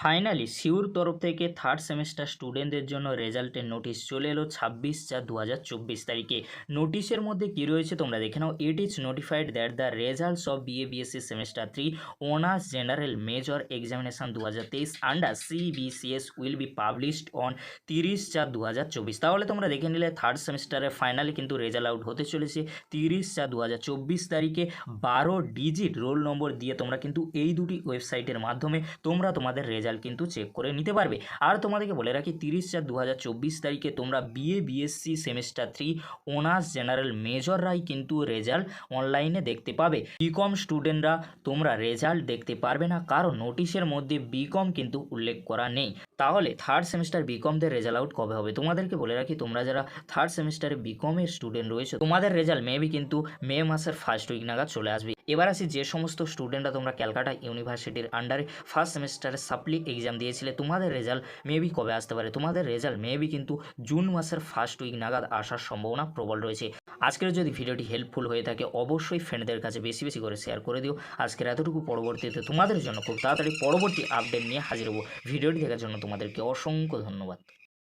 Finally sure তরফ থেকে third semester স্টুডেন্টদের জন্য রেজাল্টের নোটিশ চলে এলো ছাব্বিশ চার দু তারিখে। নোটিশের মধ্যে কী রয়েছে তোমরা দেখে নাও। It is notified that the results of BA BSc semester three honours general major examination দু হাজার তেইশ under CBCS will be published on তিরিশ চার দু তাহলে তোমরা দেখে নিলে থার্ড সেমিস্টারের ফাইনালি কিন্তু রেজাল্ট আউট হতে চলেছে। তিরিশ চার দু তারিখে বারো ডিজিট রোল নম্বর দিয়ে তোমরা কিন্তু এই দুটি ওয়েবসাইটের মাধ্যমে তোমরা তোমাদের রেজাল্ট কিন্তু চেক করে নিতে পারবে। আর তোমাদেরকে বলে রাখি, তিরিশ চার দু তারিখে তোমরা BA BSc semester three honours general মেজররাই কিন্তু রেজাল্ট অনলাইনে দেখতে পাবে। বিকম স্টুডেন্টরা তোমরা রেজাল্ট দেখতে পারবে না, কারণ নোটিশের মধ্যে বিকম কিন্তু উল্লেখ করা নেই। তাহলে থার্ড সেমিস্টার বিকমদের রেজাল্ট আউট কবে হবে? তোমাদেরকে বলে রাখি, তোমরা যারা থার্ড সেমিস্টারে বিকমের স্টুডেন্ট রয়েছে, তোমাদের রেজাল্ট মেবি কিন্তু মে মাসের ফার্স্ট উইক নাগাদ চলে আসবে। এবার আসি যে সমস্ত স্টুডেন্টরা তোমরা ক্যালকাটা ইউনিভার্সিটির আন্ডারে ফার্স্ট সেমিস্টারে সাপ্লি এক্সাম দিয়েছিলে, তোমাদের রেজাল্ট মেবি কবে আসতে পারে? তোমাদের রেজাল্ট মেবি কিন্তু জুন মাসের ফার্স্ট উইক নাগাদ আসার সম্ভাবনা প্রবল রয়েছে। আজকের যদি ভিডিওটি হেল্পফুল হয়ে থাকে, অবশ্যই ফ্রেন্ডদের কাছে বেশি বেশি করে শেয়ার করে দিও। আজকের এতটুকু পরবর্তীতে তোমাদের জন্য খুব তাড়াতাড়ি পরবর্তী আপডেট নিয়ে হাজির হব। ভিডিওটি দেখার জন্য তোমাদেরকে অসংখ্য ধন্যবাদ।